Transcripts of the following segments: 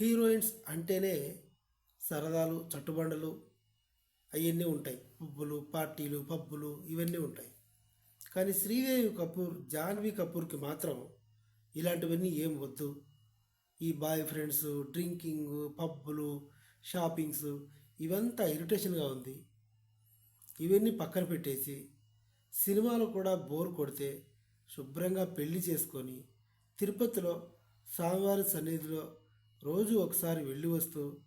Heroines అంటేనే సరదాలు చట్టుబండలు అవన్నీ ఉంటాయి. పువ్వులు పార్టీలు పబ్బులు ఇవన్నీ ఉంటాయి. కానీ శ్రీదేవి కపూర్ జాన్వీ కపూర్కి మాత్రం ఇలాంటివన్నీ ఏం వద్దు. ఈ బాయ్ ఫ్రెండ్స్ డ్రింకింగ్ పబ్బులు షాపింగ్స్ ఇవంతా ఇరిటేషన్గా ఉంది. ఇవన్నీ పక్కన పెట్టేసి సినిమాలు కూడా బోర్ కొడితే శుభ్రంగా పెళ్ళి చేసుకొని తిరుపతిలో స్వామివారి సన్నిధిలో రోజు ఒకసారి వెళ్ళి వస్తూ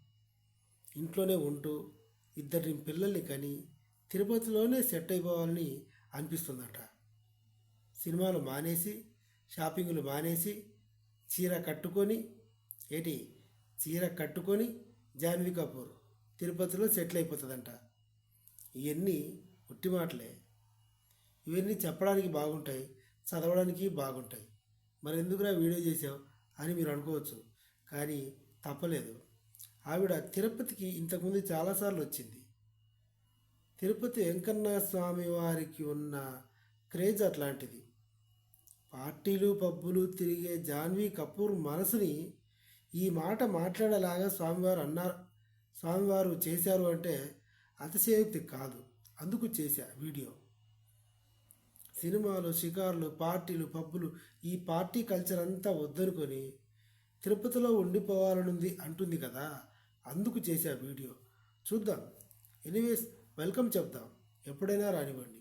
ఇంట్లోనే ఉంటూ ఇద్దరిని పిల్లల్ని కని తిరుపతిలోనే సెట్ అయిపోవాలని అనిపిస్తుందట. సినిమాలు మానేసి షాపింగ్లు మానేసి చీర కట్టుకొని ఏంటి చీర కట్టుకొని జాన్వీ కపూర్ తిరుపతిలో సెటిల్ అయిపోతుందంట. ఇవన్నీ ఉట్టి మాటలే. ఇవన్నీ చెప్పడానికి బాగుంటాయి చదవడానికి బాగుంటాయి. మరి ఎందుకురా వీడియో చేసావు అని మీరు అనుకోవచ్చు. కానీ తప్పలేదు. ఆవిడ తిరుపతికి ఇంతకుముందు చాలాసార్లు వచ్చింది. తిరుపతి వెంకన్న స్వామి వారికి ఉన్న క్రేజ్ అట్లాంటిది. పార్టీలు పబ్బులు తిరిగే జాన్వీ కపూర్ మనసుని ఈ మాట మాట్లాడేలాగా స్వామివారు అన్నారు. స్వామివారు చేశారు అంటే అతిశయోక్తి కాదు. అందుకు చేశా వీడియో. సినిమాలు షికార్లు పార్టీలు పబ్బులు ఈ పార్టీ కల్చర్ అంతా వద్దనుకొని తిరుపతిలో ఉండిపోవాలనుంది అంటుంది కదా. అందుకు చేశా వీడియో. చూద్దాం. ఎనీవేస్ వెల్కమ్ చెప్దాం. ఎప్పుడైనా రానివ్వండి.